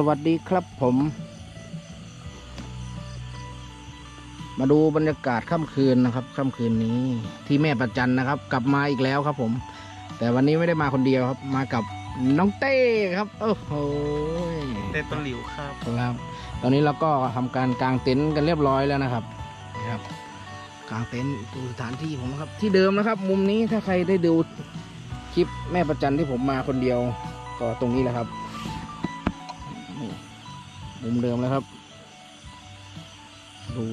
สวัสดีครับผม มาดูบรรยากาศค่ำคืนนะครับค่ำคืนนี้ที่แม่ประจันนะครับ กลับมาอีกแล้วครับผม แต่วันนี้ไม่ได้มาคนเดียวครับ มากับน้องเต้ครับโอ้โหเต้นต้นหลิวครับครับ ตอนนี้เราก็ทำการกางเต็นท์กันเรียบร้อยแล้วนะครับนะครับ กางเต็นท์ดูสถานที่ผมนะครับ ที่เดิมนะครับ มุมนี้ถ้าใครได้ดูคลิปแม่ประจันที่ผมมาคนเดียว ก็ตรงนี้แหละครับ นี่มุมเดิมแล้วครับ ดู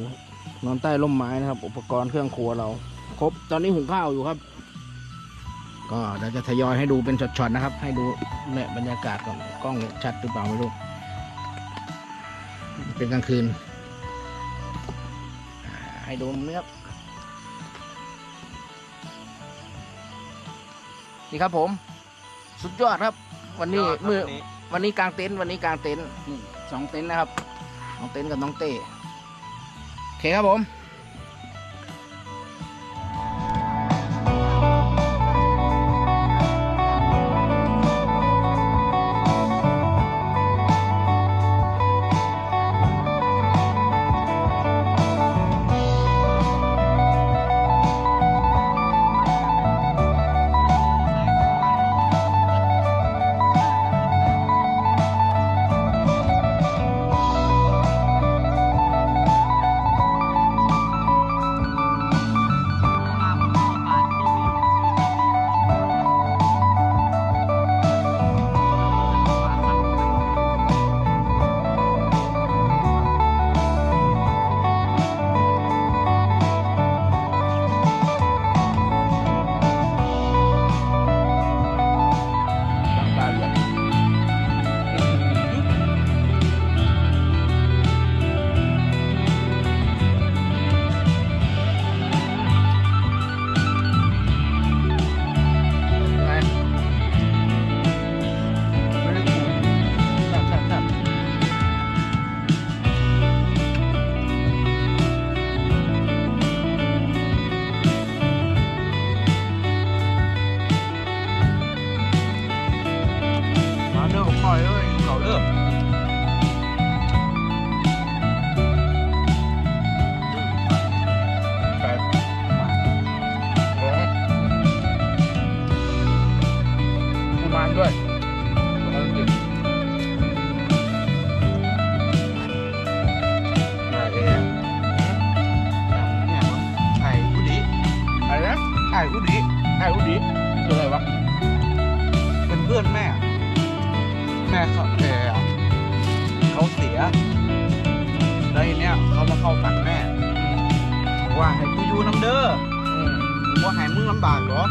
นอนใต้ร่มไม้นะครับ อุปกรณ์เครื่องครัวเรา ครบ ตอนนี้หุงข้าวอยู่ครับ ก็เดี๋ยวจะทยอยให้ดูเป็นช็อตๆนะครับ ให้ดูแม่บรรยากาศก่อนกล้องชัดหรือเปล่าไม่รู้ เป็นกลางคืน ให้ดูมุมนี้ครับนี่ครับผม สุดยอดครับ วันนี้เมื่อ วันนี้กลางเต็นท์วันนี้กลางเต็นท์นี่สองเต็นท์นะครับน้องเต็นท์กับน้องเต้โอเคครับผม ไอ้ผู้ดีไอ้รู้ดีคืออะไรวะเป็นเพื่อนแม่ แม่เขาแกเขาเสียแล้วทีเนี้ยเขามาเข้าฝันแม่ ว่าให้กูอยู่น้ำเด้อว่าให้มึงลำบากเหรอ